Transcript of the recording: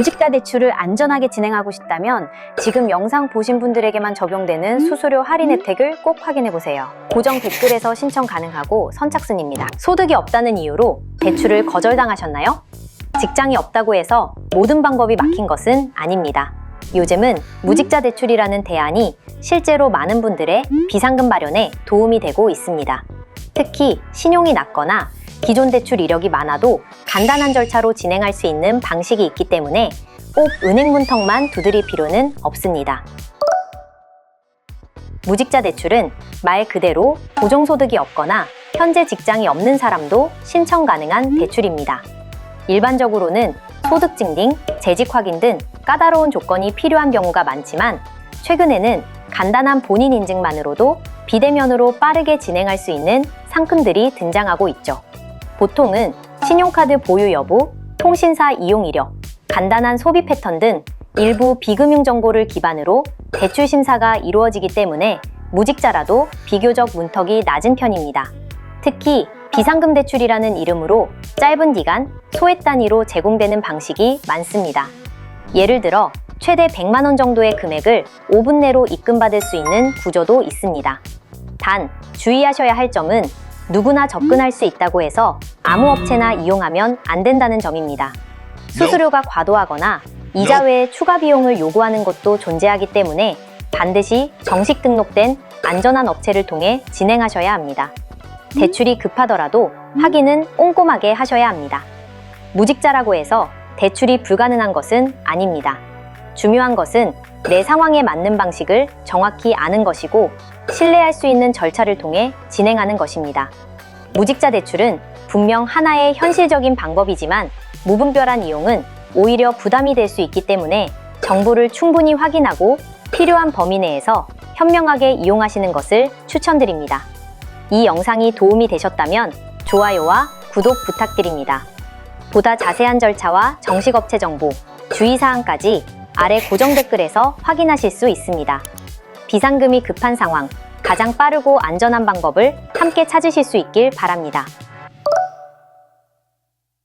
무직자 대출을 안전하게 진행하고 싶다면 지금 영상 보신 분들에게만 적용되는 수수료 할인 혜택을 꼭 확인해 보세요. 고정 댓글에서 신청 가능하고 선착순입니다. 소득이 없다는 이유로 대출을 거절당하셨나요? 직장이 없다고 해서 모든 방법이 막힌 것은 아닙니다. 요즘은 무직자 대출이라는 대안이 실제로 많은 분들의 비상금 마련에 도움이 되고 있습니다. 특히 신용이 낮거나 기존 대출 이력이 많아도 간단한 절차로 진행할 수 있는 방식이 있기 때문에 꼭 은행 문턱만 두드릴 필요는 없습니다. 무직자 대출은 말 그대로 고정소득이 없거나 현재 직장이 없는 사람도 신청 가능한 대출입니다. 일반적으로는 소득 증빙, 재직 확인 등 까다로운 조건이 필요한 경우가 많지만 최근에는 간단한 본인 인증만으로도 비대면으로 빠르게 진행할 수 있는 상품들이 등장하고 있죠. 보통은 신용카드 보유 여부, 통신사 이용 이력, 간단한 소비 패턴 등 일부 비금융 정보를 기반으로 대출 심사가 이루어지기 때문에 무직자라도 비교적 문턱이 낮은 편입니다. 특히 비상금 대출이라는 이름으로 짧은 기간, 소액 단위로 제공되는 방식이 많습니다. 예를 들어 최대 100만 원 정도의 금액을 5분 내로 입금받을 수 있는 구조도 있습니다. 단 주의하셔야 할 점은 누구나 접근할 수 있다고 해서 아무 업체나 이용하면 안 된다는 점입니다. 수수료가 과도하거나 이자 외에 추가 비용을 요구하는 것도 존재하기 때문에 반드시 정식 등록된 안전한 업체를 통해 진행하셔야 합니다. 대출이 급하더라도 확인은 꼼꼼하게 하셔야 합니다. 무직자라고 해서 대출이 불가능한 것은 아닙니다. 중요한 것은 내 상황에 맞는 방식을 정확히 아는 것이고 신뢰할 수 있는 절차를 통해 진행하는 것입니다. 무직자 대출은 분명 하나의 현실적인 방법이지만 무분별한 이용은 오히려 부담이 될 수 있기 때문에 정보를 충분히 확인하고 필요한 범위 내에서 현명하게 이용하시는 것을 추천드립니다. 이 영상이 도움이 되셨다면 좋아요와 구독 부탁드립니다. 보다 자세한 절차와 정식 업체 정보, 주의사항까지 아래 고정 댓글에서 확인하실 수 있습니다. 비상금이 급한 상황, 가장 빠르고 안전한 방법을 함께 찾으실 수 있길 바랍니다.